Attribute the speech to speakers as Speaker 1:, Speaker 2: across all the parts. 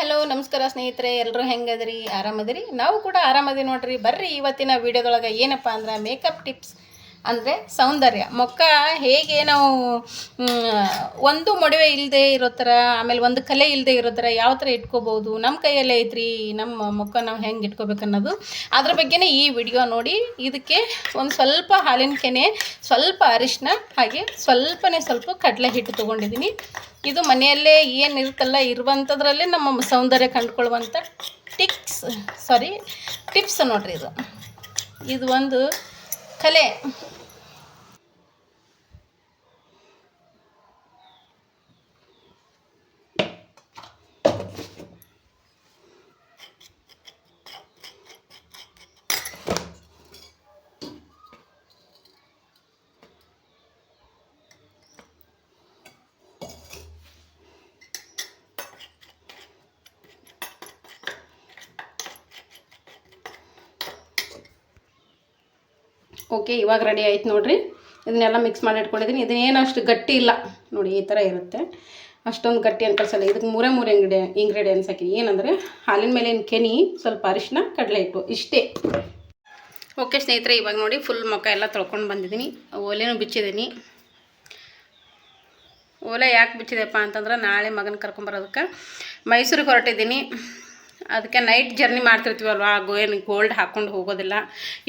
Speaker 1: Hello, ನಮಸ್ಕಾರ ಸ್ನೇಹಿತರೆ ಎಲ್ಲರೂ ಹೆಂಗದ್ರಿ? ಆರಾಮದಿರಿ? ನಾವು ಕೂಡ ಆರಾಮದಿ ನೋಡ್ರಿ. ಬರ್ರಿ, ಇವತ್ತಿನ ವೀಡಿಯೋದೊಳಗೆ ಏನಪ್ಪ ಅಂದ್ರೆ ಮೇಕಪ್ ಟಿಪ್ಸ್ ಅಂದರೆ ಸೌಂದರ್ಯ. ಮೊಕ್ಕ ಹೇಗೆ ನಾವು ಒಂದು ಮೊಡವೆ ಇಲ್ಲದೆ ಇರೋ ಥರ ಆಮೇಲೆ ಒಂದು ಕಲೆ ಇಲ್ಲದೆ ಇರೋ ಥರ ಯಾವ ಥರ ಇಟ್ಕೋಬೋದು ನಮ್ಮ ಕೈಯಲ್ಲೇ ಐತ್ರಿ, ನಮ್ಮ ಮೊಕ್ಕ ನಾವು ಹೆಂಗೆ ಇಟ್ಕೋಬೇಕು ಅನ್ನೋದು. ಅದ್ರ ಬಗ್ಗೆನೇ ಈ ವಿಡಿಯೋ ನೋಡಿ, ಇದಕ್ಕೆ ಒಂದು ಸ್ವಲ್ಪ ಹಾಲಿನ ಕೆನೆ, ಸ್ವಲ್ಪ ಅರಿಶಿನ ಹಾಗೆ ಸ್ವಲ್ಪನೇ ಸ್ವಲ್ಪ ಕಡಲೆ ಹಿಟ್ಟು ತೊಗೊಂಡಿದ್ದೀನಿ ಇದು ಮನೆಯಲ್ಲೇ ಏನು ಇರುತ್ತಲ್ಲ ಇರುವಂಥದ್ರಲ್ಲೇ ನಮ್ಮ ಸೌಂದರ್ಯ ಕಂಡುಕೊಳ್ಳುವಂಥ ಟಿಕ್ಸ್ ಸಾರಿ, ಟಿಪ್ಸ್ ನೋಡ್ರಿ ಇದು. ಇದು ಒಂದು ಕಲೆ ಓಕೆ ಇವಾಗ ರೆಡಿ ಆಯ್ತು ನೋಡಿರಿ. ಇದನ್ನೆಲ್ಲ ಮಿಕ್ಸ್ ಮಾಡಿ ಇಟ್ಕೊಂಡಿದ್ದೀನಿ ಇದನ್ನೇನು ಅಷ್ಟು ಗಟ್ಟಿ ಇಲ್ಲ. ನೋಡಿ, ಈ ಥರ ಇರುತ್ತೆ. ಅಷ್ಟೊಂದು ಗಟ್ಟಿ ಅನ್ಕಲ್ಸಲ್ಲ ಇದಕ್ಕೆ ಮೂರೇ ಮೂರು ಇಂಗ್ರೀಡಿಯ ಇಂಗ್ರೀಡಿಯೆಂಟ್ಸ್ ಹಾಕಿದ್ದೀನಿ ಏನಂದರೆ, ಹಾಲಿನ ಮೇಲಿನ ಕೆನಿ, ಸ್ವಲ್ಪ ಅರಿಶಿನ ಕಡಲೆ ಹಿಟ್ಟು, ಇಷ್ಟೇ. ಓಕೆ ಸ್ನೇಹಿತರೆ, ಇವಾಗ ನೋಡಿ ಫುಲ್ ಮುಖ ಎಲ್ಲ ತೊಳ್ಕೊಂಡು ಬಂದಿದ್ದೀನಿ ಓಲೆನೂ ಬಿಚ್ಚಿದ್ದೀನಿ ಓಲೆ ಯಾಕೆ ಬಿಚ್ಚಿದೆಪ್ಪ ಅಂತಂದ್ರೆ ನಾಳೆ ಮಗನ ಕರ್ಕೊಂಬರೋದಕ್ಕೆ ಮೈಸೂರಿಗೆ ಹೊರಟಿದ್ದೀನಿ. ಅದಕ್ಕೆ ನೈಟ್ ಜರ್ನಿ ಮಾಡ್ತಿರ್ತೀವಲ್ವ ಏನು ಗೋಲ್ಡ್ ಹಾಕ್ಕೊಂಡು ಹೋಗೋದಿಲ್ಲ.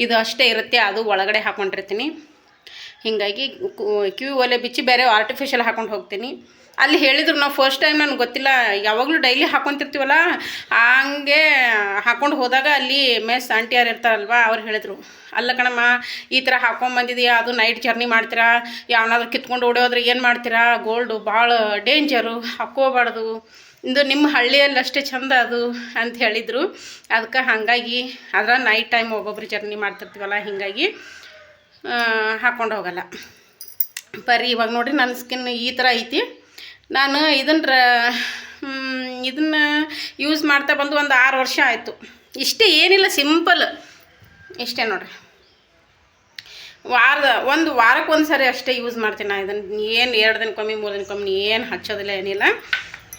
Speaker 1: ಇದು ಅಷ್ಟೇ ಇರುತ್ತೆ, ಅದು ಒಳಗಡೆ ಹಾಕ್ಕೊಂಡಿರ್ತೀನಿ ಹೀಗಾಗಿ ಕ್ಯೂ ಒಲೆ ಬಿಚ್ಚಿ ಬೇರೆ ಆರ್ಟಿಫಿಷಿಯಲ್ ಹಾಕ್ಕೊಂಡು ಹೋಗ್ತೀನಿ. ಅಲ್ಲಿ ಹೇಳಿದ್ರು ನಾವು ಫಸ್ಟ್ ಟೈಮ್ ನನಗೆ ಗೊತ್ತಿಲ್ಲ, ಯಾವಾಗಲೂ ಡೈಲಿ ಹಾಕ್ಕೊಂತಿರ್ತೀವಲ್ಲ ಹಂಗೆ ಹಾಕ್ಕೊಂಡು ಹೋದಾಗ ಅಲ್ಲಿ ಮೆಸ್ ಆಂಟಿಯರು ಇರ್ತಾರಲ್ವ, ಅವ್ರು ಹೇಳಿದ್ರು, ಅಲ್ಲ ಕಣಮ್ಮ, ಈ ಥರ ಹಾಕ್ಕೊಂಬಂದಿದೆಯಾ ಅದು ನೈಟ್ ಜರ್ನಿ ಮಾಡ್ತೀರಾ? ಯಾವನಾದ್ರೂ ಕಿತ್ಕೊಂಡು ಓಡೋದ್ರೆ ಏನು ಮಾಡ್ತೀರಾ? ಗೋಲ್ಡು ಭಾಳ ಡೇಂಜರು ಹಾಕ್ಕೋಬಾರ್ದು. ಇದು ನಿಮ್ಮ ಹಳ್ಳಿಯಲ್ಲಿ ಅಷ್ಟೇ ಚಂದ ಅದು ಅಂತ ಹೇಳಿದರು. ಅದಕ್ಕೆ ಹಾಗಾಗಿ ಅದರ ನೈಟ್ ಟೈಮ್ ಒಬ್ಬೊಬ್ರು ಜರ್ನಿ ಮಾಡ್ತಿರ್ತೀವಲ್ಲ, ಹೀಗಾಗಿ ಹಾಕ್ಕೊಂಡು ಹೋಗಲ್ಲ. ಬರೀ ಇವಾಗ ನೋಡ್ರಿ ನನ್ನ ಸ್ಕಿನ್ ಈ ಥರ ಐತಿ. ನಾನು ಇದನ್ನ ಇದನ್ನು ಯೂಸ್ ಮಾಡ್ತಾ ಬಂದು ಒಂದು ಆರು ವರ್ಷ ಆಯಿತು. ಇಷ್ಟೇ ಏನಿಲ್ಲ ಸಿಂಪಲ್ ಇಷ್ಟೇ ನೋಡಿರಿ. ವಾರದ, ಒಂದು ವಾರಕ್ಕೆ ಒಂದು ಸರಿ ಅಷ್ಟೇ ಯೂಸ್ ಮಾಡ್ತೀನಿ ನಾನು ಇದನ್ನು. ಏನು ಎರಡು ದಿನಕ್ಕೊಮ್ಮೆ, ಮೂರು ದಿನಕ್ಕೊಮ್ಮೆ ಏನು ಹಚ್ಚೋದಿಲ್ಲ ಏನಿಲ್ಲ.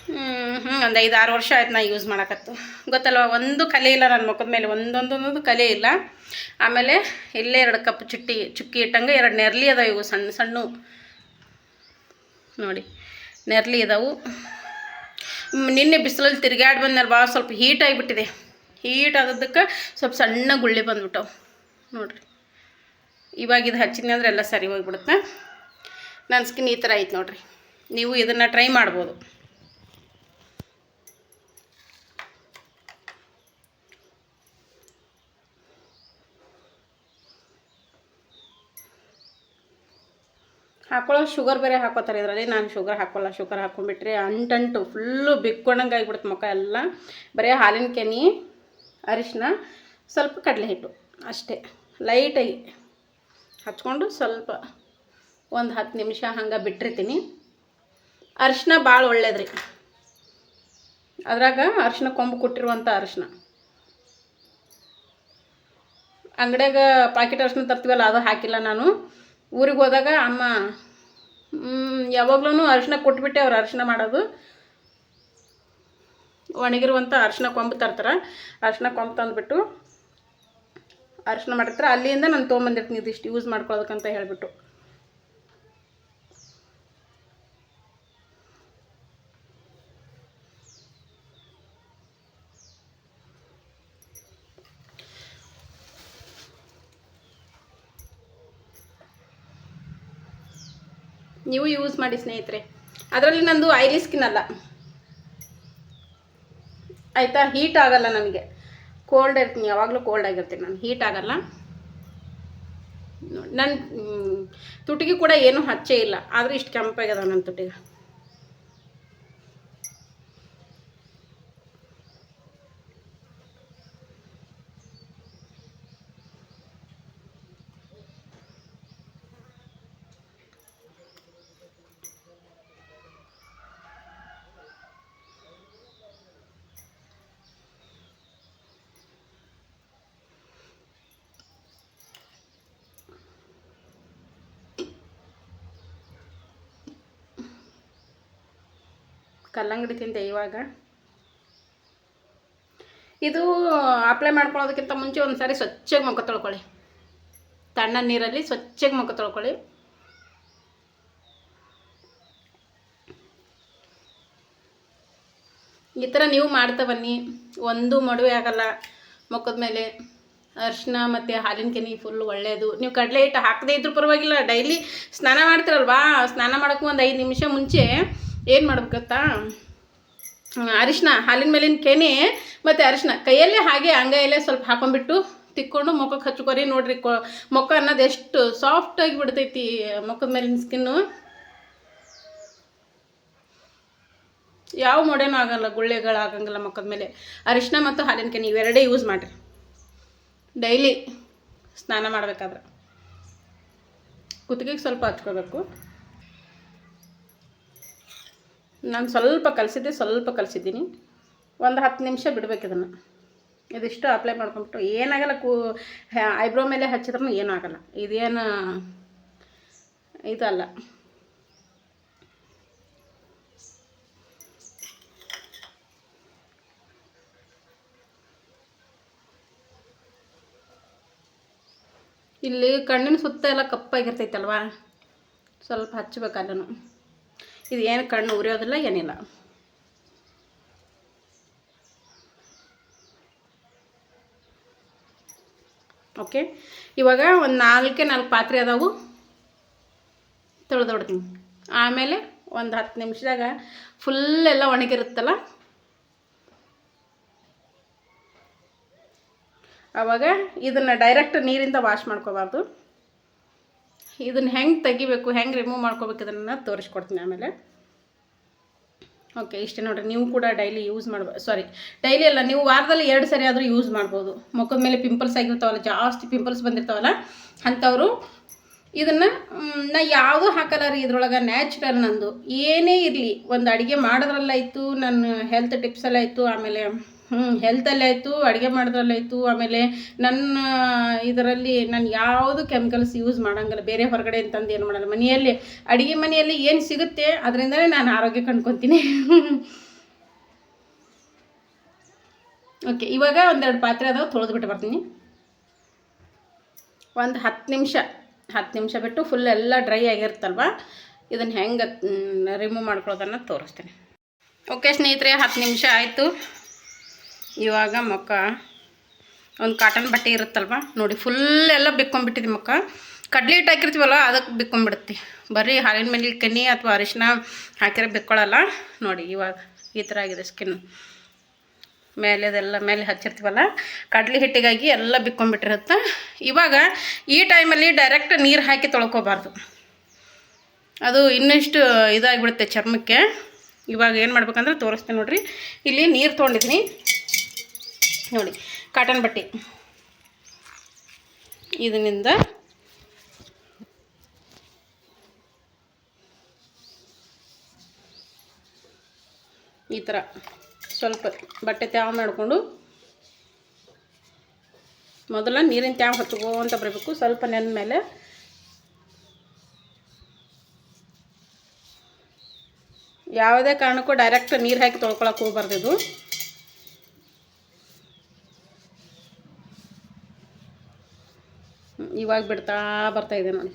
Speaker 1: ಹ್ಞೂ ಒಂದು ಐದು ಆರು ವರ್ಷ ಆಯ್ತು ನಾ ಯೂಸ್ ಮಾಡಕತ್ತು. ಗೊತ್ತಲ್ವ, ಒಂದು ಕಲೆ ಇಲ್ಲ ನನ್ನ ಮುಖದ ಮೇಲೆ, ಒಂದೊಂದೊಂದೊಂದು ಕಲೆ ಇಲ್ಲ. ಆಮೇಲೆ ಇಲ್ಲೇ ಎರಡು ಕಪ್ ಚುಟ್ಟಿ, ಚುಕ್ಕಿ ಇಟ್ಟಂಗೆ ಎರಡು ನೆರಳಿ ಅದಾವೆ ಇವು ಸಣ್ಣ ಸಣ್ಣ. ನೋಡಿ, ನೆರ್ಲಿ ಇದಾವು. ನಿನ್ನೆ ಬಿಸಿಲಲ್ಲಿ ತಿರುಗಾಡಿ ಬಂದ್ಮೇಲೆ ಭಾಳ ಸ್ವಲ್ಪ ಹೀಟ್ ಆಗಿಬಿಟ್ಟಿದೆ. ಹೀಟ್ ಆಗೋದಕ್ಕೆ ಸ್ವಲ್ಪ ಸಣ್ಣ ಗುಳ್ಳೆ ಬಂದ್ಬಿಟ್ಟವು. ನೋಡಿರಿ. ಇವಾಗ ಇದು ಹಚ್ಚಿದ್ನಿ ಅಂದ್ರೆ ಎಲ್ಲ ಸರಿ ಹೋಗಿಬಿಡುತ್ತೆ? ನನ್ನ ಸ್ಕಿನ್ ಈ ಥರ ಐತೆ ನೋಡಿರಿ. ನೀವು ಇದನ್ನು ಟ್ರೈ ಮಾಡ್ಬೋದು. ಹಾಕೊಳ್ಳೋ ಶುಗರ್ ಬೇರೆ ಹಾಕೋತಾರೆ ಇದರಲ್ಲಿ. ನಾನು ಶುಗರ್ ಹಾಕೋಲ್ಲ, ಶುಗರ್ ಹಾಕೊಂಡ್ಬಿಟ್ರೆ ಅಂಟಂಟು ಫುಲ್ಲು ಬಿಕ್ಕೊಂಡಂಗೆ ಆಗಿಬಿಡುತ್ತೆ ಮುಖ ಎಲ್ಲ. ಬರೀ ಹಾಲಿನ ಕೆನಿ, ಅರಿಶಿನ, ಸ್ವಲ್ಪ ಕಡಲೆ ಹಿಟ್ಟು ಅಷ್ಟೇ. ಲೈಟಾಗಿ ಹಚ್ಕೊಂಡು ಸ್ವಲ್ಪ ಒಂದು ಹತ್ತು ನಿಮಿಷ ಹಂಗೆ ಬಿಟ್ಟಿರ್ತೀನಿ. ಅರಿಶಿನ ಭಾಳ ಒಳ್ಳೇದ್ರಿ. ಅದ್ರಾಗ ಅರಿಶಿನ ಕೊಂಬು ಕೊಟ್ಟಿರುವಂಥ ಅರಿಶಿನ. ಅಂಗಡಿಯಾಗ ಪಾಕೆಟ್ ಅರಿಶಿನ ತರ್ತೀವಲ್ಲ, ಅದು ಹಾಕಿಲ್ಲ ನಾನು. ಊರಿಗೆ ಹೋದಾಗ ಅಮ್ಮ ಯಾವಾಗ್ಲೂ ಅರಿಶಿನ ಕೊಟ್ಬಿಟ್ಟೆ ಅವ್ರು ಅರಿಶಿನ ಮಾಡೋದು. ಒಣಗಿರುವಂಥ ಅರಿಶಿನ ಕೊಂಬು ತರ್ತಾರೆ. ಅರಿಶಿನ ಕೊಂಬು ತಂದುಬಿಟ್ಟು ಅರಿಶಿನ ಮಾಡಿರ್ತಾರೆ. ಅಲ್ಲಿಂದ ನಾನು ತೊಗೊಂಬಂದಿರ್ತೀನಿ ಇದಿಷ್ಟು ಯೂಸ್ ಮಾಡ್ಕೊಳ್ಳೋದಕ್ಕಂತ ಹೇಳಿಬಿಟ್ಟು. ನೀವು ಯೂಸ್ ಮಾಡಿ ಸ್ನೇಹಿತರೆ. ಅದರಲ್ಲಿ ನಂದು ಆಯಿಲಿ ಸ್ಕಿನ್ ಅಲ್ಲ. ಆಯಿತಾ? ಹೀಟ್ ಆಗಲ್ಲ ನನಗೆ. ಕೋಲ್ಡ್ ಇರ್ತೀನಿ, ಯಾವಾಗಲೂ ಕೋಲ್ಡ್ ಆಗಿರ್ತೀನಿ ನಾನು. ಹೀಟ್ ಆಗಲ್ಲ. ನನ್ನ ತುಟಿಗೆ ಕೂಡ ಏನೂ ಹಚ್ಚೇ ಇಲ್ಲ. ಆದರೆ ಇಷ್ಟು ಕೆಂಪಾಗ್ಯದ ನನ್ನ ತುಟಿಗೆ. ಕಲ್ಲಂಗಡಿ ತಿಂದೆ ಇವಾಗ. ಇದು ಅಪ್ಲೈ ಮಾಡ್ಕೊಳ್ಳೋದಕ್ಕಿಂತ ಮುಂಚೆ ಒಂದು ಸಾರಿ ಸ್ವಚ್ಛಗೆ ಮುಖ ತೊಳ್ಕೊಳ್ಳಿ. ತಣ್ಣ ನೀರಲ್ಲಿ ಸ್ವಚ್ಛಗೆ ಮುಖ ತೊಳ್ಕೊಳ್ಳಿ. ಈ ಥರ ನೀವು ಮಾಡ್ತಾ ಬನ್ನಿ. ಒಂದು ಮಡುವೆ ಆಗಲ್ಲ. ಮುಖದ ಮೇಲೆ ಅರಿಶಿನ ಮತ್ತು ಹಾಲಿನ ಕೆನೆ ಫುಲ್ ಒಳ್ಳೆಯದು ನೀವು ಕಡಲೆ ಹಿಟ್ಟು ಹಾಕದೇ ಇದ್ರೂ ಪರವಾಗಿಲ್ಲ. ಡೈಲಿ ಸ್ನಾನ ಮಾಡ್ತಿರಲ್ವಾ? ಸ್ನಾನ ಮಾಡೋಕ್ಕೂ ಒಂದು ಐದು ನಿಮಿಷ ಮುಂಚೆ ಏನು ಮಾಡ್ಬೇಕತ್ತಾ ಅರಿಶಿನ ಹಾಲಿನ ಮೇಲಿನ ಕೆನೆ ಮತ್ತು ಅರಿಶಿನ ಕೈಯಲ್ಲೇ ಹಾಗೆ ಅಂಗೈಯಲ್ಲೇ ಸ್ವಲ್ಪ ಹಾಕೊಂಡ್ಬಿಟ್ಟು ತಿಕ್ಕೊಂಡು ಮುಖಕ್ಕೆ ಹಚ್ಕೊರಿ ನೋಡ್ರಿ ಕೊ ಮುಖ ಅನ್ನೋದು ಎಷ್ಟು ಸಾಫ್ಟಾಗಿ ಬಿಡ್ತೈತಿ ಮುಖದ ಮೇಲಿನ ಸ್ಕಿನ್ನು ಯಾವ ಮೊಡೆನೂ ಆಗಲ್ಲ, ಗುಳ್ಳೆಗಳು ಆಗಂಗಿಲ್ಲ ಮುಖದ ಮೇಲೆ. ಅರಿಶಿನ ಮತ್ತು ಹಾಲಿನ ಕೆನೆ ಇವೆರಡೇ ಯೂಸ್ ಮಾಡಿರಿ. ಡೈಲಿ ಸ್ನಾನ ಮಾಡಬೇಕಾದ್ರೆ. ಕುತ್ತಿಗೆಗೆ ಸ್ವಲ್ಪ ಹಚ್ಕೋಬೇಕು. ನಾನು ಸ್ವಲ್ಪ ಕಲಿಸಿದ್ದೆ, ಸ್ವಲ್ಪ ಕಲಿಸಿದ್ದೀನಿ. ಒಂದು ಹತ್ತು ನಿಮಿಷ ಬಿಡಬೇಕು ಇದನ್ನು. ಇದಿಷ್ಟು ಅಪ್ಲೈ ಮಾಡ್ಕೊಂಬಿಟ್ಟು ಏನಾಗಲ್ಲ ಕೂ ಐಬ್ರೋ ಮೇಲೆ ಹಚ್ಚಿದ್ರೂ ಏನೂ ಆಗಲ್ಲ. ಇದೇನು ಇದಲ್ಲ ಇಲ್ಲಿ ಕಣ್ಣಿನ ಸುತ್ತ ಎಲ್ಲ ಕಪ್ಪಾಗಿರ್ತೈತಲ್ವಾ? ಸ್ವಲ್ಪ ಅಲ್ಲೂ ಇದು ಏನು ಕಣ್ಣು ಉರಿಯೋದಿಲ್ಲ, ಏನಿಲ್ಲ. ಓಕೆ? ಇವಾಗ ಒಂದು ನಾಲ್ಕೇ ನಾಲ್ಕು ಪಾತ್ರೆ ಅದಾವು. ತೊಳೆದೊಡ್ತೀನಿ. ಆಮೇಲೆ ಒಂದು ಹತ್ತು ನಿಮಿಷದಾಗ ಫುಲ್ ಎಲ್ಲ ಒಣಗಿರುತ್ತಲ್ಲ? ಆವಾಗ ಇದನ್ನು ಡೈರೆಕ್ಟ್ ನೀರಿಂದ ವಾಶ್ ಮಾಡ್ಕೋಬಾರ್ದು. ಇದನ್ನು ಹೆಂಗೆ ತೆಗಿಬೇಕು, ಹೆಂಗೆ ರಿಮೂವ್ ಮಾಡ್ಕೋಬೇಕು ಇದನ್ನು ತೋರಿಸ್ಕೊಡ್ತೀನಿ ಆಮೇಲೆ. ಓಕೆ ಇಷ್ಟೇ ನೋಡಿರಿ, ನೀವು ಕೂಡ ಡೈಲಿ ಯೂಸ್ ಮಾಡ್ಬೋದು ಸಾರಿ ಡೈಲಿ ಅಲ್ಲ, ನೀವು ವಾರದಲ್ಲಿ ಎರಡು ಸರಿ ಆದರೂ ಯೂಸ್ ಮಾಡ್ಬೋದು. ಮುಖದ ಮೇಲೆ ಪಿಂಪಲ್ಸ್ ಆಗಿರ್ತಾವಲ್ಲ, ಜಾಸ್ತಿ ಪಿಂಪಲ್ಸ್ ಬಂದಿರ್ತಾವಲ್ಲ, ಅಂಥವರು ಇದನ್ನು ನಾ ಯಾವುದೂ ಹಾಕಲ್ಲ ರೀ ಇದ್ರೊಳಗೆ ನ್ಯಾಚುರಲ್ ನಂದು. ಏನೇ ಇರಲಿ, ಒಂದು ಅಡುಗೆ ಮಾಡೋದ್ರಲ್ಲಾಯಿತು, ನನ್ನ ಹೆಲ್ತ್ ಟಿಪ್ಸಲ್ಲಾಯಿತು ಆಮೇಲೆ ಹ್ಞೂ ಹೆಲ್ತಲ್ಲಾಯಿತು ಅಡುಗೆ ಮಾಡೋದ್ರಲ್ಲಾಯಿತು ಆಮೇಲೆ ನನ್ನ, ಇದರಲ್ಲಿ ನಾನು ಯಾವುದು ಕೆಮಿಕಲ್ಸ್ ಯೂಸ್ ಮಾಡೋಂಗಿಲ್ಲ. ಬೇರೆ ಹೊರಗಡೆ ಅಂತಂದು ಏನು ಮಾಡಲ್ಲ. ಮನೆಯಲ್ಲಿ, ಅಡುಗೆ ಮನೆಯಲ್ಲಿ ಏನು ಸಿಗುತ್ತೆ, ಅದರಿಂದಲೇ ನಾನು ಆರೋಗ್ಯ ಕಂಡ್ಕೊತೀನಿ. ಓಕೆ ಇವಾಗ ಒಂದೆರಡು ಪಾತ್ರೆ ಅದಾವೆ, ತೊಳೆದ್ಬಿಟ್ಟು ಬರ್ತೀನಿ. ಒಂದು ಹತ್ತು ನಿಮಿಷ ಹತ್ತು ನಿಮಿಷ ಬಿಟ್ಟು ಫುಲ್ ಎಲ್ಲ ಡ್ರೈ ಆಗಿರುತ್ತಲ್ವ? ಇದನ್ನು ಹೆಂಗೆ ರಿಮೂವ್ ಮಾಡ್ಕೊಳ್ಳೋದನ್ನು ತೋರಿಸ್ತೀನಿ. ಓಕೆ ಸ್ನೇಹಿತರೆ, ಹತ್ತು ನಿಮಿಷ ಆಯಿತು. ಇವಾಗ ಮುಖ ಒಂದು ಕಾಟನ್ ಬಟ್ಟೆ ಇರುತ್ತಲ್ವ? ನೋಡಿ ಫುಲ್ ಎಲ್ಲ ಬಿಕ್ಕೊಂಬಿಟ್ಟಿದೆ ಮುಖ ಕಡ್ಲೆ ಹಿಟ್ಟು ಹಾಕಿರ್ತೀವಲ್ಲ ಅದಕ್ಕೆ ಬಿಕ್ಕೊಂಬಿಡುತ್ತೆ ಬರೀ ಹಾಲಿನ ಮೇಲೆ ಕೆನೆ ಅಥವಾ ಅರಿಶಿನ ಹಾಕಿರೋ ಬಿಕ್ಕೊಳ್ಳಲ್ಲ ನೋಡಿ, ಇವಾಗ ಈ ಥರ ಆಗಿದೆ ಸ್ಕಿನ್ ಮೇಲೆದೆಲ್ಲ ಮೇಲೆ ಹಚ್ಚಿರ್ತೀವಲ್ಲ, ಕಡ್ಲೆ ಹಿಟ್ಟಿಗಾಗಿ ಎಲ್ಲ ಬಿಕ್ಕೊಂಬಿಟ್ಟಿರುತ್ತೆ ಇವಾಗ ಈ ಟೈಮಲ್ಲಿ ಡೈರೆಕ್ಟ್ ನೀರು ಹಾಕಿ ತೊಳ್ಕೊಬಾರ್ದು. ಅದು ಇನ್ನಷ್ಟು ಇದಾಗಿಬಿಡುತ್ತೆ ಚರ್ಮಕ್ಕೆ. ಇವಾಗ ಏನು ಮಾಡ್ಬೇಕಂದ್ರೆ ತೋರಿಸ್ತೀನಿ ನೋಡಿರಿ. ಇಲ್ಲಿ ನೀರು ತೊಗೊಂಡಿದ್ದೀನಿ. ನೋಡಿ ಕಾಟನ್ ಬಟ್ಟೆ. ಇದರಿಂದ ಈ ಥರ ಸ್ವಲ್ಪ ಬಟ್ಟೆ ತ್ಯಾವ ಮಾಡಿಕೊಂಡು ಮೊದಲ ನೀರಿನ ತ್ಯಾವ ಹತ್ಕೋ ಅಂತ ಬರಬೇಕು, ಸ್ವಲ್ಪ ಮೇಲೆ. ಯಾವುದೇ ಕಾರಣಕ್ಕೂ ಡೈರೆಕ್ಟ್ ನೀರು ಹಾಕಿ ತೊಳ್ಕೊಳಕ್ಕೆ ಹೋಗ್ಬಾರ್ದು ಇದು. ಇವಾಗ ಬಿಡ್ತಾ ಬರ್ತಾ ಇದೆ ನೋಡಿ.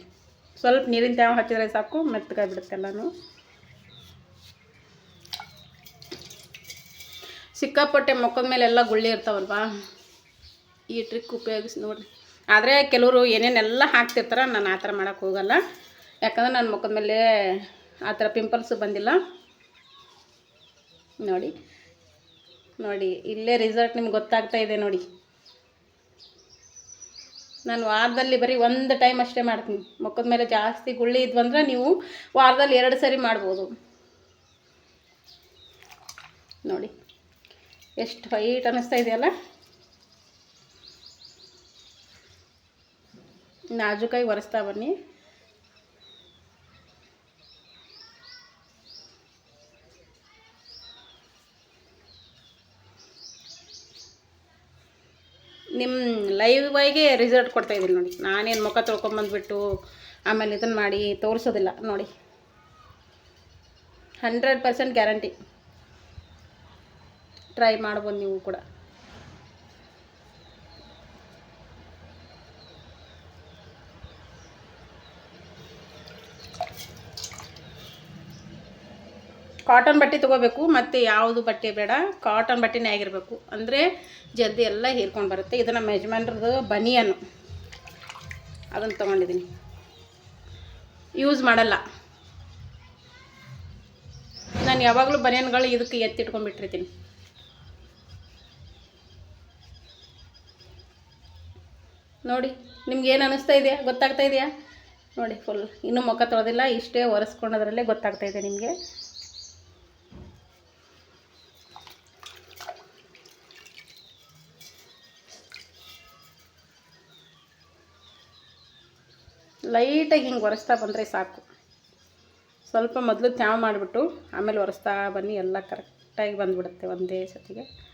Speaker 1: ಸ್ವಲ್ಪ ನೀರಿನ ತ್ಯಾವ ಹಚ್ಚಿದ್ರೆ ಸಾಕು, ಮೆತ್ತಗಾಗಿ ಬಿಡುತ್ತೆ ಎಲ್ಲನೂ. ಸಿಕ್ಕಾಪಟ್ಟೆ ಮುಖದ ಮೇಲೆ ಎಲ್ಲ ಗುಳ್ಳಿ ಇರ್ತಾವಲ್ವಾ? ಈ ಟ್ರಿಕ್ ಉಪಯೋಗಿಸಿ ನೋಡಿರಿ. ಆದರೆ ಕೆಲವರು ಏನೇನೆಲ್ಲ ಹಾಕ್ತಿರ್ತಾರೆ ನಾನು ಆ ಥರ ಮಾಡೋಕ್ಕೆ ಹೋಗಲ್ಲ. ಯಾಕಂದ್ರೆ ನನ್ನ ಮುಖದ ಮೇಲೆ ಆ ಥರ ಪಿಂಪಲ್ಸ್ ಬಂದಿಲ್ಲ. ನೋಡಿ. ನೋಡಿ, ಇಲ್ಲೇ ರಿಸಲ್ಟ್ ನಿಮ್ಗೆ ಗೊತ್ತಾಗ್ತಾ ಇದೆ ನೋಡಿ. ನಾನು ವಾರದಲ್ಲಿ ಬರೀ ಒಂದು ಟೈಮ್ ಅಷ್ಟೇ ಮಾಡ್ತೀನಿ. ಮುಖದ ಮೇಲೆ ಜಾಸ್ತಿ ಗುಳ್ಳಿ ಇದ್ವಂದ್ರೆ ನೀವು ವಾರದಲ್ಲಿ ಎರಡು ಸರಿ ಮಾಡ್ಬೋದು. ನೋಡಿ, ಎಷ್ಟು ವೈಟ್ ಅನ್ನಿಸ್ತಾ ಇದೆಯಲ್ಲ? ನಾಜುಕಾಯಿ ಒರೆಸ್ತಾ ಬನ್ನಿ. ನಿಮ್ಮ ಲೈವಾಗಿ ರಿಸಲ್ಟ್ ಕೊಡ್ತಾ ಇದ್ದೀನಿ ನೋಡಿ. ನಾನೇನು ಮುಖ ತೊಳ್ಕೊಂಬಂದ್ಬಿಟ್ಟು ಆಮೇಲೆ ಇದನ್ನು ಮಾಡಿ ತೋರಿಸೋದಿಲ್ಲ, ನೋಡಿ. ಹಂಡ್ರೆಡ್ ಪರ್ಸೆಂಟ್ ಗ್ಯಾರಂಟಿ ಟ್ರೈ ಮಾಡ್ಬೋದು ನೀವು ಕೂಡ. ಕಾಟನ್ ಬಟ್ಟೆ ತೊಗೋಬೇಕು, ಮತ್ತು ಯಾವುದು ಬಟ್ಟೆ ಬೇಡ, ಕಾಟನ್ ಬಟ್ಟೆನೇ ಆಗಿರಬೇಕು. ಅಂದರೆ ಜಲ್ದಿ ಎಲ್ಲ ಹೀರ್ಕೊಂಡು ಬರುತ್ತೆ. ಇದು ನಮ್ಮ ಯಜಮಾನ್ರದ್ದು ಬನಿಯನ್ನು ಅದನ್ನು ತೊಗೊಂಡಿದ್ದೀನಿ ಯೂಸ್ ಮಾಡಲ್ಲ. ನಾನು ಯಾವಾಗಲೂ ಬನಿಯನ್ಗಳು ಇದಕ್ಕೆ ಎತ್ತಿಟ್ಕೊಂಡ್ಬಿಟ್ಟಿರ್ತೀನಿ. ನೋಡಿ, ನಿಮ್ಗೆ ಏನು ಅನ್ನಿಸ್ತಾ ಇದೆಯಾ? ಗೊತ್ತಾಗ್ತಾ ಇದೆಯಾ? ನೋಡಿ ಫುಲ್ ಇನ್ನೂ ಮುಖ ತೊಳೆದಿಲ್ಲ, ಇಷ್ಟೇ ಒರೆಸ್ಕೊಂಡೋದ್ರಲ್ಲೇ ಗೊತ್ತಾಗ್ತಾ ಇದೆ ನಿಮಗೆ. ಲೈಟಾಗಿ ಹಿಂಗೆ ಒರೆಸ್ತಾ ಬಂದರೆ ಸಾಕು. ಸ್ವಲ್ಪ ಮೊದಲು ತ್ಯಾವ ಮಾಡಿಬಿಟ್ಟು ಆಮೇಲೆ ಒರೆಸ್ತಾ ಬನ್ನಿ, ಎಲ್ಲ ಕರೆಕ್ಟಾಗಿ ಬಂದುಬಿಡುತ್ತೆ ಒಂದೇ ಸತಿಗೆ.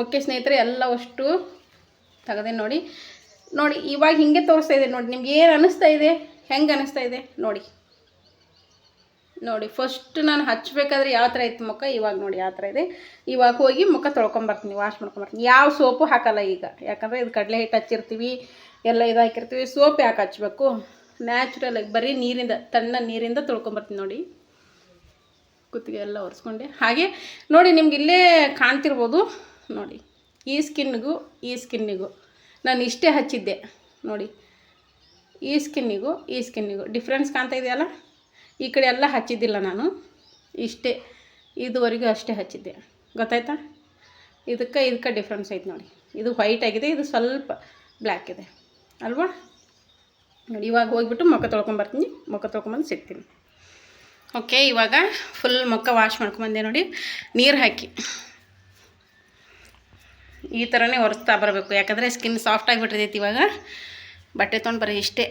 Speaker 1: ಓಕೆ ಸ್ನೇಹಿತರೆ ಎಲ್ಲ ಅಷ್ಟು ತೆಗೆದೆ ನೋಡಿ. ನೋಡಿ, ಇವಾಗ ಹಿಂಗೆ ತೋರಿಸ್ತಾ ಇದೆ ನೋಡಿ, ನಿಮ್ಗೆ ಏನು ಅನ್ನಿಸ್ತಾ ಇದೆ? ಹೆಂಗೆ ಅನ್ನಿಸ್ತಾ ಇದೆ? ನೋಡಿ. ನೋಡಿ ಫಸ್ಟ್ ನಾನು ಹಚ್ಚಬೇಕಾದ್ರೆ ಯಾವ ಥರ ಇತ್ತು ಮುಖ? ಇವಾಗ ನೋಡಿ ಯಾವ ಥರ ಇದೆ. ಇವಾಗ ಹೋಗಿ ಮುಖ ತೊಳ್ಕೊಂಬರ್ತೀನಿ ವಾಶ್ ಮಾಡ್ಕೊಂಬರ್ತೀನಿ ಯಾವ ಸೋಪು ಹಾಕಲ್ಲ ಈಗ. ಯಾಕಂದರೆ ಇದು ಕಡಲೆ ಹಿಟ್ಟು ಹಚ್ಚಿರ್ತೀವಿ, ಎಲ್ಲ ಇದು ಹಾಕಿರ್ತೀವಿ. ಸೋಪ್ ಯಾಕೆ ಹಚ್ಚಬೇಕು ನ್ಯಾಚುರಲ್ ಆಗಿ ಬರೀ ನೀರಿಂದ, ತಣ್ಣ ನೀರಿಂದ ತೊಳ್ಕೊಂಬರ್ತೀನಿ ನೋಡಿ. ಕುತ್ತಿಗೆ ಎಲ್ಲ ಒರೆಸ್ಕೊಂಡೆ. ಹಾಗೆ ನೋಡಿ, ನಿಮ್ಗೆ ಇಲ್ಲೇ ಕಾಣ್ತಿರ್ಬೋದು. ನೋಡಿ, ಈ ಸ್ಕಿನ್ನಿಗೂ ಈ ಸ್ಕಿನ್ನಿಗೂ ನಾನು ಇಷ್ಟೇ ಹಚ್ಚಿದ್ದೆ. ನೋಡಿ, ಈ ಸ್ಕಿನ್ನಿಗೂ ಈ ಸ್ಕಿನ್ನಿಗೂ ಡಿಫ್ರೆನ್ಸ್ ಕಾಣ್ತಾ ಇದೆಯಲ್ಲ? ಈ ಕಡೆ ಎಲ್ಲ ಹಚ್ಚಿದ್ದಿಲ್ಲ ನಾನು. ಇಷ್ಟೇ, ಇದುವರೆಗೂ ಅಷ್ಟೇ ಹಚ್ಚಿದ್ದೆ. ಗೊತ್ತಾಯ್ತಾ? ಇದಕ್ಕೆ ಇದಕ್ಕೆ ಡಿಫ್ರೆನ್ಸ್ ಐತೆ ನೋಡಿ. ಇದು ವೈಟ್ ಆಗಿದೆ, ಇದು ಸ್ವಲ್ಪ ಬ್ಲ್ಯಾಕ್ ಇದೆ. ಅಲ್ವಾ? ನೋಡಿ, ಇವಾಗ ಹೋಗ್ಬಿಟ್ಟು ಮುಖ ತೊಳ್ಕೊಂಬರ್ತೀನಿ ಮುಖ ತೊಳ್ಕೊಂಬಂದು ಸಿಗ್ತೀನಿ. ಓಕೆ ಇವಾಗ ಫುಲ್ ಮುಖ ವಾಶ್ ಮಾಡ್ಕೊಂಬಂದೆ ನೋಡಿ. ನೀರು ಹಾಕಿ. ಈ ಥರನೇ ಒರೆಸ್ತಾ ಬರಬೇಕು. ಯಾಕಂದರೆ ಸ್ಕಿನ್ ಸಾಫ್ಟ್ ಆಗಿಬಿಟ್ಟಿರ್ತೈತಿ ಇವಾಗ. ಬಟ್ಟೆ ತೊಗೊಂಡು ಬರೀ ಇಷ್ಟೇ.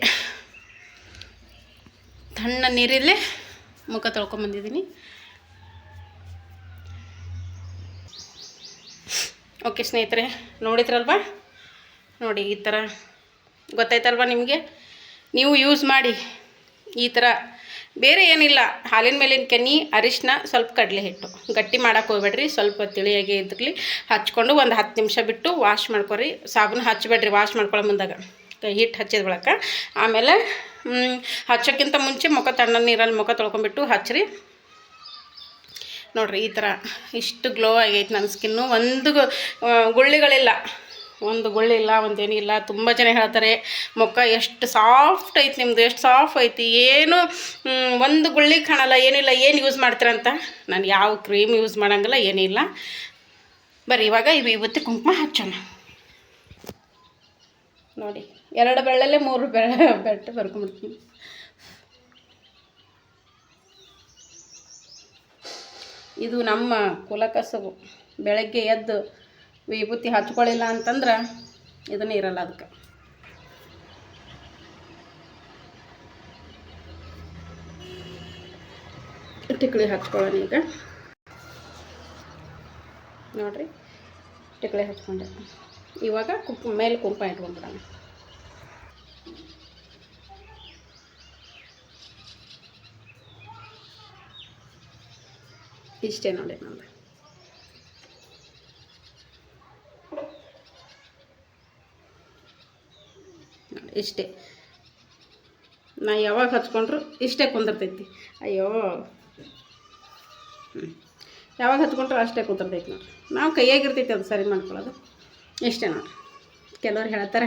Speaker 1: ತಣ್ಣ ನೀರಲ್ಲೇ ಮುಖ ತೊಳ್ಕೊಂಬಂದಿದ್ದೀನಿ ಓಕೆ ಸ್ನೇಹಿತರೆ, ನೋಡಿದ್ರಲ್ವಾ? ನೋಡಿ, ಈ ಥರ ಗೊತ್ತಾಯ್ತಲ್ವ ನಿಮಗೆ? ನೀವು ಯೂಸ್ ಮಾಡಿ ಈ ಥರ ಬೇರೆ ಏನಿಲ್ಲ. ಹಾಲಿನ ಮೇಲಿನ ಕೆನ್ನಿ ಅರಿಶಿನ ಸ್ವಲ್ಪ ಕಡಲೆ ಹಿಟ್ಟು. ಗಟ್ಟಿ ಮಾಡೋಕೆ ಹೋಗ್ಬೇಡ್ರಿ, ಸ್ವಲ್ಪ ತಿಳಿಯಾಗಿ ಇದ್ರಲ್ಲಿ ಹಚ್ಕೊಂಡು ಒಂದು ಹತ್ತು ನಿಮಿಷ ಬಿಟ್ಟು ವಾಶ್ ಮಾಡ್ಕೊರಿ. ಸಾಬೂನು ಹಚ್ಚಬೇಡ್ರಿ ವಾಶ್ ಮಾಡ್ಕೊಳ್ಳೋ ಮುಂದಾಗ. ಕೈ ಹಿಟ್ಟು ಹಚ್ಚಿದ ಬಳಕ. ಆಮೇಲೆ ಹಚ್ಚೋಕ್ಕಿಂತ ಮುಂಚೆ ಮುಖ ತಣ್ಣ ನೀರಲ್ಲಿ ಮುಖ ತೊಳ್ಕೊಂಬಿಟ್ಟು ಹಚ್ಚಿರಿ. ನೋಡ್ರಿ, ಈ ಥರ ಇಷ್ಟು ಗ್ಲೋ ಆಗೈತೆ ನನ್ನ ಸ್ಕಿನ್ನು ಒಂದು ಗುಳ್ಳಿಗಳಿಲ್ಲ. ಒಂದು ಗುಳ್ಳಿ ಇಲ್ಲ ಒಂದೇನಿಲ್ಲ ತುಂಬ ಜನ ಹೇಳ್ತಾರೆ ಮುಖ ಎಷ್ಟು ಸಾಫ್ಟ್ ಐತಿ ನಿಮ್ಮದು ಎಷ್ಟು ಸಾಫ್ಟ್ ಐತಿ. ಏನು ಒಂದು ಗುಳ್ಳಿ ಕಾಣಲ್ಲ, ಏನಿಲ್ಲ, ಏನು ಯೂಸ್ ಮಾಡ್ತೀರಂತ ನಾನು ಯಾವ ಕ್ರೀಮ್ ಯೂಸ್ ಮಾಡೋಂಗಿಲ್ಲ ಏನಿಲ್ಲ ಬರೀ ಇವಾಗ ಇವು ಇವತ್ತು ಕುಂಕುಮ ಹಚ್ಚೋಣ. ನೋಡಿ, ಎರಡು ಬೆಳ್ಳಲ್ಲೇ ಮೂರು ಬೆ ಬೆಟ್ಟ ಬರ್ಕೊಂಬಿಡ್ತೀನಿ ಇದು ನಮ್ಮ ಕುಲಕಸಬು ಬೆಳಗ್ಗೆ ಎದ್ದು ವಿಭೂತಿ ಹಚ್ಕೊಳ್ಳಿಲ್ಲ ಅಂತಂದ್ರೆ ಇದನ್ನೇ ಇರಲ್ಲ ಅದಕ್ಕೆ. ಟಿಕ್ಳಿ ಹಚ್ಕೊಳ್ಳೋಣ ಈಗ. ನೋಡ್ರಿ ಟಿಕ್ಳಿ ಹಚ್ಕೊಂಡೆ. ಇವಾಗ ಕುಂಪ, ಮೇಲೆ ಕುಂಪ ಇಟ್ಕೊಂಡ್ಬಿಡೋಣ. ಇಷ್ಟೇ ನೋಡಿ ನಂದು ಇಷ್ಟೇ. ನಾ ಯಾವಾಗ ಹಚ್ಕೊಂಡ್ರು ಇಷ್ಟೇ ಕುಂದಿರ್ತೈತಿ. ಅಯ್ಯೋ. ಹ್ಞೂ ಯಾವಾಗ ಹಚ್ಕೊಂಡ್ರು ಅಷ್ಟೇ ಕುಂದಿರ್ತೈತಿ ನೋಡ್ರಿ. ನಾವು ಕೈಯಾಗಿರ್ತೈತಿ ಅದು ಸರಿ ಮಾಡ್ಕೊಳ್ಳೋದು. ಇಷ್ಟೇ ನೋಡ್ರಿ. ಕೆಲವ್ರು ಹೇಳ್ತಾರೆ.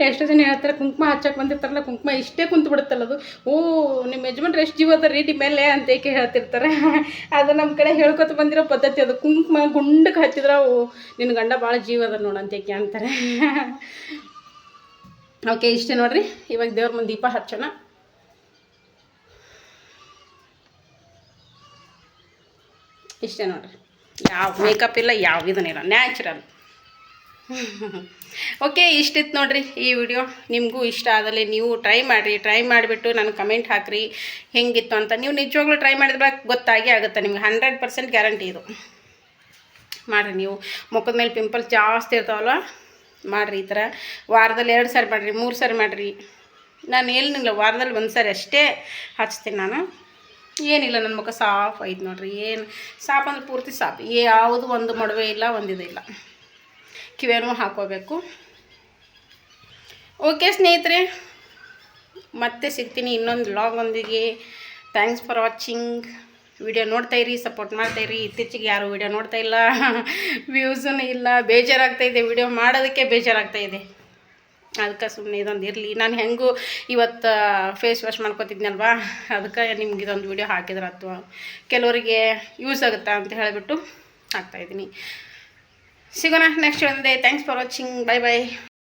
Speaker 1: ಎಷ್ಟು ಜನ ಹೇಳ್ತಾರೆ ಕುಂಕುಮ ಹಚ್ಚಕ್ಕೆ ಬಂದಿರ್ತಾರಲ್ಲ ಕುಂಕುಮ ಇಷ್ಟೇ ಕುಂತು ಬಿಡುತ್ತಲ್ಲ ಅದು. ಓ ನಿಮ್ಮ ಯಜಮಾನ್ರು ಎಷ್ಟು ಜೀವ ಅದ ರೀ ಮೇಲೆ? ಅಂತ ಏಕೆ ಹೇಳ್ತಿರ್ತಾರೆ. ಅದು ನಮ್ಮ ಕಡೆ ಹೇಳ್ಕೊತ ಬಂದಿರೋ ಪದ್ಧತಿ ಅದು. ಕುಂಕುಮ ಗುಂಡಕ್ಕೆ ಹಚ್ಚಿದ್ರೆ ಓ ನಿನ್ನ ಗಂಡ ಭಾಳ ಜೀವ ಅದ ನೋಡು ಅಂತ ಏಕೆ ಅಂತಾರೆ. ಓಕೆ ಇಷ್ಟೇ ನೋಡ್ರಿ. ಇವಾಗ ದೇವ್ರ ಮುಂದೆ ದೀಪ ಹಚ್ಚೋಣ. ಇಷ್ಟೇ ನೋಡ್ರಿ. ಯಾವ ಮೇಕಪ್ ಇಲ್ಲ, ಯಾವ ಇದನ್ನಿಲ್ಲ ನ್ಯಾಚುರಲ್ ಓಕೆ ಇಷ್ಟಿತ್ತು ನೋಡ್ರಿ ಈ ವಿಡಿಯೋ ನಿಮಗೂ ಇಷ್ಟ ಆದಲ್ಲಿ ನೀವು ಟ್ರೈ ಮಾಡಿರಿ. ಟ್ರೈ ಮಾಡಿಬಿಟ್ಟು ನನಗೆ ಕಮೆಂಟ್ ಹಾಕಿರಿ. ಹೆಂಗಿತ್ತು ಅಂತ. ನೀವು ನಿಜವಾಗ್ಲೂ ಟ್ರೈ ಮಾಡಿದ್ರೆ ಗೊತ್ತಾಗಿ ಆಗುತ್ತೆ. ನಿಮ್ಗೆ ಹಂಡ್ರೆಡ್ ಪರ್ಸೆಂಟ್ ಗ್ಯಾರಂಟಿ ಇದು. ಮಾಡಿರಿ ನೀವು. ಮುಖದ ಮೇಲೆ ಪಿಂಪಲ್ಸ್ ಜಾಸ್ತಿ ಇರ್ತಾವಲ್ಲ ಮಾಡಿರಿ ಈ ಥರ. ವಾರದಲ್ಲಿ ಎರಡು ಸಾರಿ ಮಾಡಿರಿ, ಮೂರು ಸಾರಿ ಮಾಡಿರಿ. ನಾನು ಏನಿಲ್ಲ ವಾರದಲ್ಲಿ ಒಂದು ಸಾರಿ ಅಷ್ಟೇ ಹಚ್ತೀನಿ ನಾನು. ಏನಿಲ್ಲ, ನನ್ನ ಮುಖ ಸಾಫ್ ಐತೆ ನೋಡ್ರಿ. ಏನು ಸಾಫ್ ಅಂದ್ರೆ ಪೂರ್ತಿ ಸಾಫ್ ಯಾವುದು ಒಂದು ಮೊಡವೆ ಇಲ್ಲ ಒಂದಿದೆ ಇಲ್ಲ. ಕಿವೇನೂ ಹಾಕೋಬೇಕು ಓಕೆ ಸ್ನೇಹಿತರೆ, ಮತ್ತೆ ಸಿಗ್ತೀನಿ ಇನ್ನೊಂದು ವ್ಲಾಗೊಂದಿಗೆ ಥ್ಯಾಂಕ್ಸ್ ಫಾರ್ ವಾಚಿಂಗ್ ವಿಡಿಯೋ ನೋಡ್ತಾ ಇರಿ ಸಪೋರ್ಟ್ ಮಾಡ್ತಾ ಇರಿ. ಇತ್ತೀಚೆಗೆ ಯಾರು ವಿಡಿಯೋ ನೋಡ್ತಾ ಇಲ್ಲ. ವ್ಯೂಸೂ ಇಲ್ಲ. ಬೇಜಾರಾಗ್ತಾ ಇದೆ. ವಿಡಿಯೋ ಮಾಡೋದಕ್ಕೆ ಬೇಜಾರಾಗ್ತಾ ಇದೆ. ಅದಕ್ಕೆ ಸುಮ್ಮನೆ ಇದೊಂದು ಇರಲಿ. ನಾನು ಹೆಂಗೂ ಇವತ್ತು ಫೇಸ್ ವಾಶ್ ಮಾಡ್ಕೊತಿದ್ನಲ್ವಾ? ಅದಕ್ಕೆ ನಿಮ್ಗೆ ಇದೊಂದು ವಿಡಿಯೋ ಹಾಕಿದ್ರೆ ಅಥವಾ ಕೆಲವರಿಗೆ ಯೂಸ್ ಆಗುತ್ತಾ ಅಂತ ಹೇಳಿಬಿಟ್ಟು ಹಾಕ್ತಾಯಿದ್ದೀನಿ ಸಿಗೋಣ ನೆಕ್ಸ್ಟ್ ಒಂದೇ. Thanks for watching bye bye